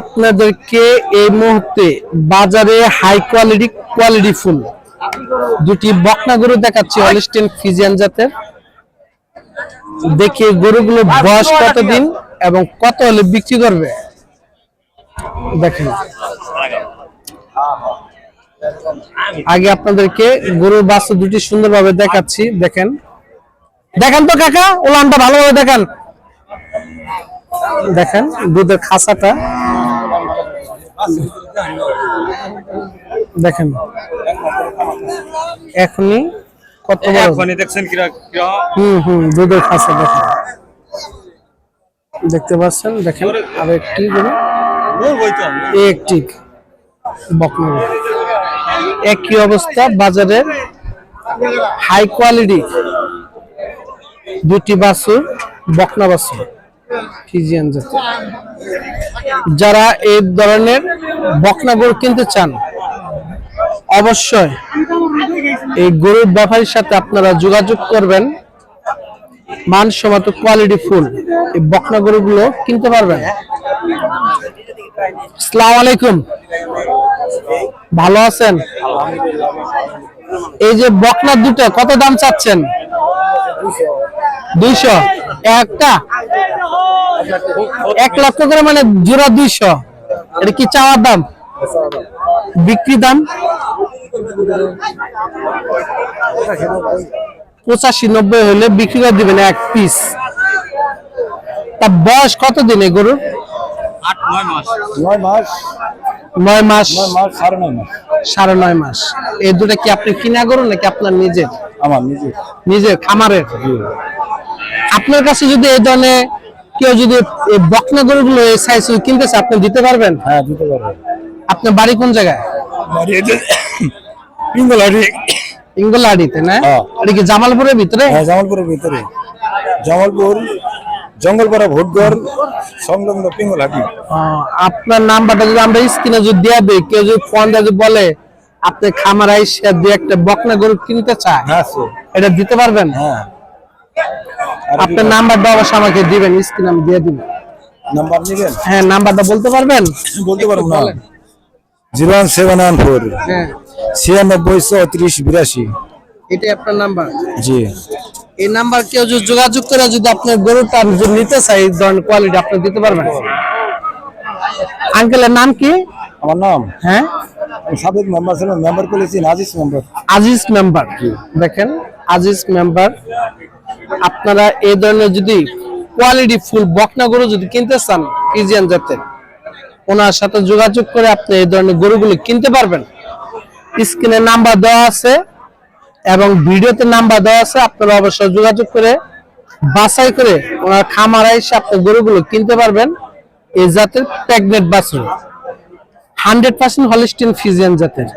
আপনাদেরকে এই মুহূর্তে বাজারে হাই কোয়ালিটি কোয়ালিটি ফুল। দুটি বকনা গরু দেখাচ্ছি হলিস্টিন ফিজিয়ান জাতের। দেখি গরুগুলো বয়স কতদিন এবং কত হলে বিক্রি করবে? দেখেন। আগে আপনাদেরকে গরুর বাস্তু দুটি সুন্দরভাবে দেখাচ্ছি, দেখেন। দেখেন তো কাকা, উলানটা ভালোভাবে দেখেন। দেখেন দুধের খাসাটা দেখেন এখনই কত বড়? দেখছেন হুম হুম দুধের খাসা দেখেন। দেখতে পাচ্ছেন দেখেন আর একটি একটি বকনা। একই অবস্থা বাজারের হাই কোয়ালিটি দুটি বাছুর বকনা বাছুর। ফিজিয়ান যারা এই ধরনের বকনা গরু কিনতে চান, অবশ্যই এই গরুর ব্যাপারীর সাথে আপনারা যোগাযোগ করবেন। মানসম্মত কোয়ালিটি ফুল এই বকনা গরুগুলো কিনতে পারবেন। আসসালামু আলাইকুম। ভালো আছেন? এই যে বকনা দুটো, কত দাম চাচ্ছেন? দুইশো। একটা? এক লক্ষ করে মানে জোড়া দুইশো। এটা কি চাওয়ার দাম? বিক্রি দাম? পঁচাশি নব্বই হলে বিক্রি করে দিবেন এক পিস। তা বয়স কতদিন এই গরুর? নয় মাস। নয় মাস। নয় মাস। মাস সাড়ে নয় মাস। সাড়ে নয় মাস। এই দুটা কি আপনি কিনা গরু নাকি আপনার নিজের? আমার নিজে নিজের খামারের? আপনার কাছে যদি এই ধরনের কেউ যদি বকনা গরুগুলো এই সাইজ কিনতে চায় আপনি দিতে পারবেন? হ্যাঁ দিতে পারব। আপনার বাড়ি কোন জায়গায়? বাড়ি না? হ্যাঁ। এটা কি জামালপুরের ভিতরে? হ্যাঁ জামালপুরের ভিতরে। জামালপুর জঙ্গলপাড়া ভোটগড় সংলগ্ন আপনার নাম্বারটা যদি আমরা স্ক্রিনে যদি দেওয়া দিই কেউ যদি ফোন যদি বলে আপনি খামার আইসা দিয়ে একটা বকনা গরু কিনতে চায় হ্যাঁ এটা দিতে পারবেন? হ্যাঁ। আপনার নাম্বারটা অবশ্যই আমাকে দিবেন স্ক্রিনে আমি দিয়ে দিব। নাম্বার নেবেন? হ্যাঁ নাম্বারটা বলতে পারবেন? বলতে পারব না। Zero one seven one four হ্যাঁ। ছিয়ানব্বই চৌত্রিশ বিরাশি। এটাই আপনার নাম্বার? জি। এই নাম্বার কেউ যদি যোগাযোগ করে যদি আপনার গরুটা যদি নিতে চাই এই ধরনের কোয়ালিটি আপনি দিতে পারবেন? আঙ্কেলের নাম কি? আমার নাম? হ্যাঁ? সাবেক মেম্বার ছিলাম মেম্বার করেছি নাজিস মেম্বার আজিজ মেম্বার দেখেন আজিজ মেম্বার আপনারা এই ধরনের যদি কোয়ালিটি ফুল বকনা গরু যদি কিনতে চান ফিজিয়ান জাতের, ওনার সাথে যোগাযোগ করে আপনি এই ধরনের গরুগুলো কিনতে পারবেন। স্ক্রিনে নাম্বার দেওয়া আছে এবং ভিডিওতে নাম্বার দেওয়া আছে, আপনারা অবশ্যই যোগাযোগ করে, বাছাই করে ওনার খামারে এসে আপনি গরুগুলো কিনতে পারবেন এই জাতের প্রেগনেন্ট বাছুর। হান্ড্রেড পার্সেন্ট হলিস্টিন ফিজিয়ান জাতের।